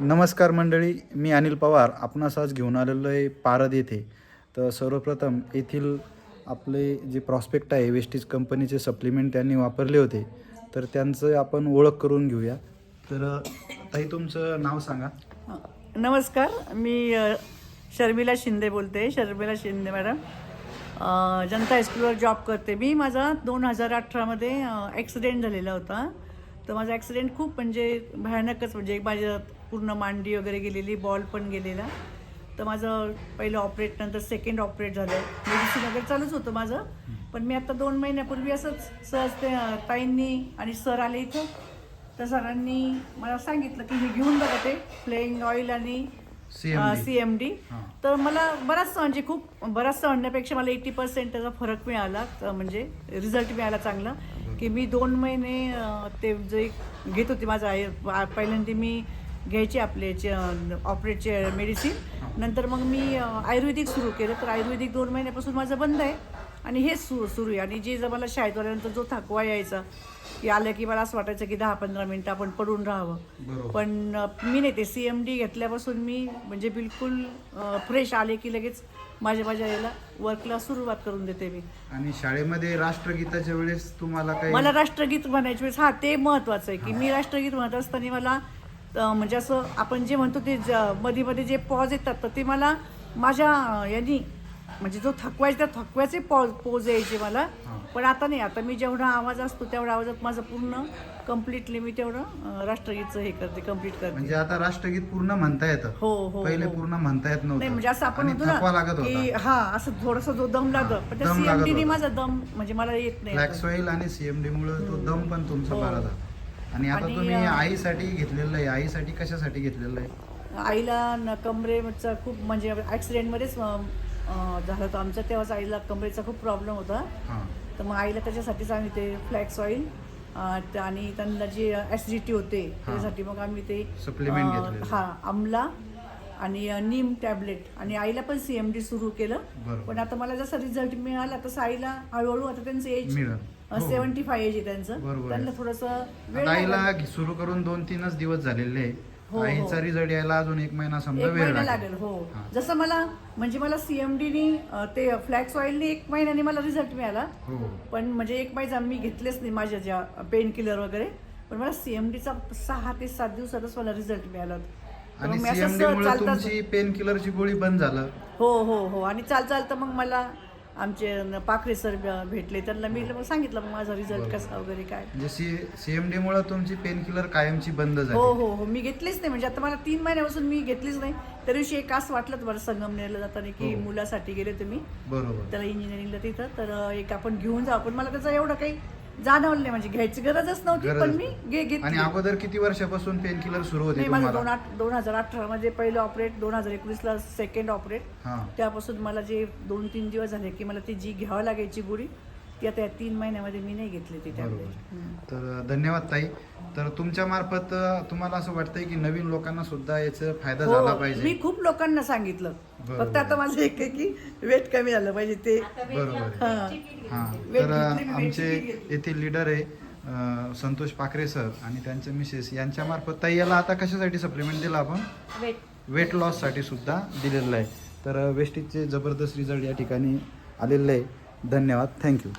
नमस्कार मंडळी मी अनिल पवार. आपणास आज घेऊन आलेलो आहे पारद येथे. तर सर्वप्रथम येथील आपले जे प्रॉस्पेक्ट आहे वेस्टीज कंपनीचे सप्लिमेंट त्यांनी वापरले होते. तर त्यांचं आपण ओळख करून घेऊया. तर ताई तुमचं नाव सांगा. नमस्कार. मी शर्मिला शिंदे बोलते. शर्मिला शिंदे मॅडम. जनता हायस्कूलवर जॉब करते मी. माझा दोन हजार अठरामध्ये ॲक्सिडेंट झालेला होता. तर माझा ॲक्सिडेंट खूप म्हणजे भयानकच म्हणजे माझ्या पूर्ण मांडी वगैरे गेलेली बॉल पण गेलेला. तर माझं पहिलं ऑपरेट नंतर सेकंड ऑपरेट झालं. मेडिसिन वगैरे चालूच होतं माझं. पण मी आता दोन महिन्यापूर्वी असंच सहज ते ताईंनी आणि सर आले इथं. तर सरांनी मला सांगितलं की हे घेऊन बघा ते फ्लेइंग ऑइल आणि. C M D. तर मला बराचसा म्हणजे खूप बराचसा म्हणण्यापेक्षा मला एटी पर्सेंट त्याचा फरक मिळाला. म्हणजे रिझल्ट मिळाला चांगला. की मी दोन महिने ते जे घेत होते माझं आय- पहिल्यांदा मी घ्यायचे आपले ऑपरेटचे मेडिसिन नंतर मग मी आयुर्वेदिक सुरू केलं. तर आयुर्वेदिक दोन महिन्यापासून माझं बंद आहे. आणि हेच सुरू सुरू आहे. आणि जे जर मला शाळेत आल्यानंतर जो थकवा यायचा की आलं की मला असं वाटायचं की दहा पंधरा मिनटं आपण पडून राहावं. पण मी नाही ते सी एम डी घेतल्यापासून मी म्हणजे बिलकुल फ्रेश आले की लगेच माझ्या माझ्या याला वर्कला सुरुवात करून देते मी. आणि शाळेमध्ये राष्ट्रगीताच्या वेळेस तुम्हाला काही मला राष्ट्रगीत म्हणायच्या वेळेस हा ते महत्वाचं आहे की मी राष्ट्रगीत म्हणत असताना मला अ, म्हणजे असं आपण जे म्हणतो ते ज- मध्ये मध्ये जे पॉज येतात तर ते मला माझ्या यांनी म्हणजे जो थकवायचा त्या थकव्याचे पॉज पोज यायचे मला. पण आता नाही आता मी जेवढा आवाज असतो तेवढ्या आवाजात माझं पूर्ण कम्प्लिटली मी तेवढं राष्ट्रगीतचं हे करते कंप्लीट करते. म्हणजे आता राष्ट्रगीत पूर्ण म्हणता येतं. हो हो पहिले हो. पूर्ण म्हणता येत नाही म्हणजे असं आपण आणि म्हणतो थकवा लागत ना की होता. हा असं थोडस जो दम लागतो पण त्या दम लागत होता. माझा दम म्हणजे मला येत नाही आणि सीएमडी मुळे तो दम पण तुमचा हो. बाळाचा आणि आता आणि, तुम्ही अं, आईसाठी घेतलेलं आहे आईसाठी कशासाठी घेतलेलं आहे? आईला न कमरेचा खूप म्हणजे ऍक्सिडेंटमध्येच झालं होतं आमचं तेव्हाच आईला कमरेचा खूप प्रॉब्लेम होता तर मग आईला त्याच्यासाठीच आम्ही ते फ्लॅक्स ऑइल आणि त्यांना जे ॲसिडिटी होते त्याच्यासाठी मग आम्ही ते घेतलेलं. हा आमला आणि नीम टॅबलेट आणि आईला पण सीएमडी सुरू केलं. पण आता मला जसा रिझल्ट मिळाला तसं आईला हळूहळू आता त्यांचं एज. सेव्हन्टी फाय एज आहे त्यांचं. त्यांना थोडस. आईला सुरू करून दोन तीनच दिवस झालेले आहे हो, हो. रिझल्ट यायला अजून एक महिना समजा एक वेळ महिना लागेल. लागेल हो. हा. जसं मला म्हणजे मला सीएमडीनी ते फ्लॅक्स ऑइलनी एक महिन्याने मला रिझल्ट मिळाला. हो पण म्हणजे एक महिना मी घेतलेच नाही माझ्या ज्या पेन किलर वगैरे. पण मला सीएमडीचा सहा ते सात दिवसातच मला रिझल्ट मिळाला. आणि मग मी असं सीएमडी सहज मुळे चालताच- तुमची पेन किलरची गोळी बंद झालं. हो हो हो. आणि चाल चालतं मग मला आमचे पाखरे सर भेटले त्यांना मी सांगितलं मग माझा रिझल्ट. कसा वगैरे काय? म्हणजे मुळे तुमची पेन किलर कायमची बंद हो झाली. हो हो मी घेतलीच नाही. म्हणजे आता मला तीन महिन्यापासून मी घेतलीच नाही. त्या दिवशी एक असं वाटलं मला संगमनेरला जाताना की हो. मुलासाठी गेले तुम्ही. बरोबर. त्याला इंजिनिअरिंगला तिथं. तर एक आपण घेऊन जाऊ. पण मला त्याचं एवढं काही जाणवलं नाही म्हणजे घ्यायची गरजच नव्हती पण. मी घे घेतली. आणि अगोदर किती वर्षापासून पेन किलर सुरू होते नाही माझं दोन तुम्हाला आठ दोन हजार अठरा मध्ये पहिलं ऑपरेट दोन हजार एकोणीसला सेकंड ऑपरेट हा. त्यापासून मला जे दोन तीन दिवस झाले की मला ती जी घ्यावं लागायची गोळी ती आता या तीन महिन्यामध्ये मी नाही घेतली ती बरोबर. तर धन्यवाद ताई. तर तुमच्या मार्फत अ, तुम्हाला असं वाटतंय की नवीन लोकांना सुद्धा याचा फायदा झाला हो पाहिजे? मी खूप लोकांना सांगितलं. फक्त आता माझं एक आहे की वेट कमी झालं पाहिजे ते बरोबर आहे. हा. हा. तर आमचे. येथील लीडर आहे अ, संतोष पाखरे सर आणि त्यांचे मिसेस यांच्या मार्फत ताई याला आता कशासाठी सप्लिमेंट दिला आपण? वेट वेट लॉससाठी सुद्धा दिलेलं आहे. तर वेस्टीजचे जबरदस्त रिझल्ट या ठिकाणी आलेले आहे. धन्यवाद. थँक्यू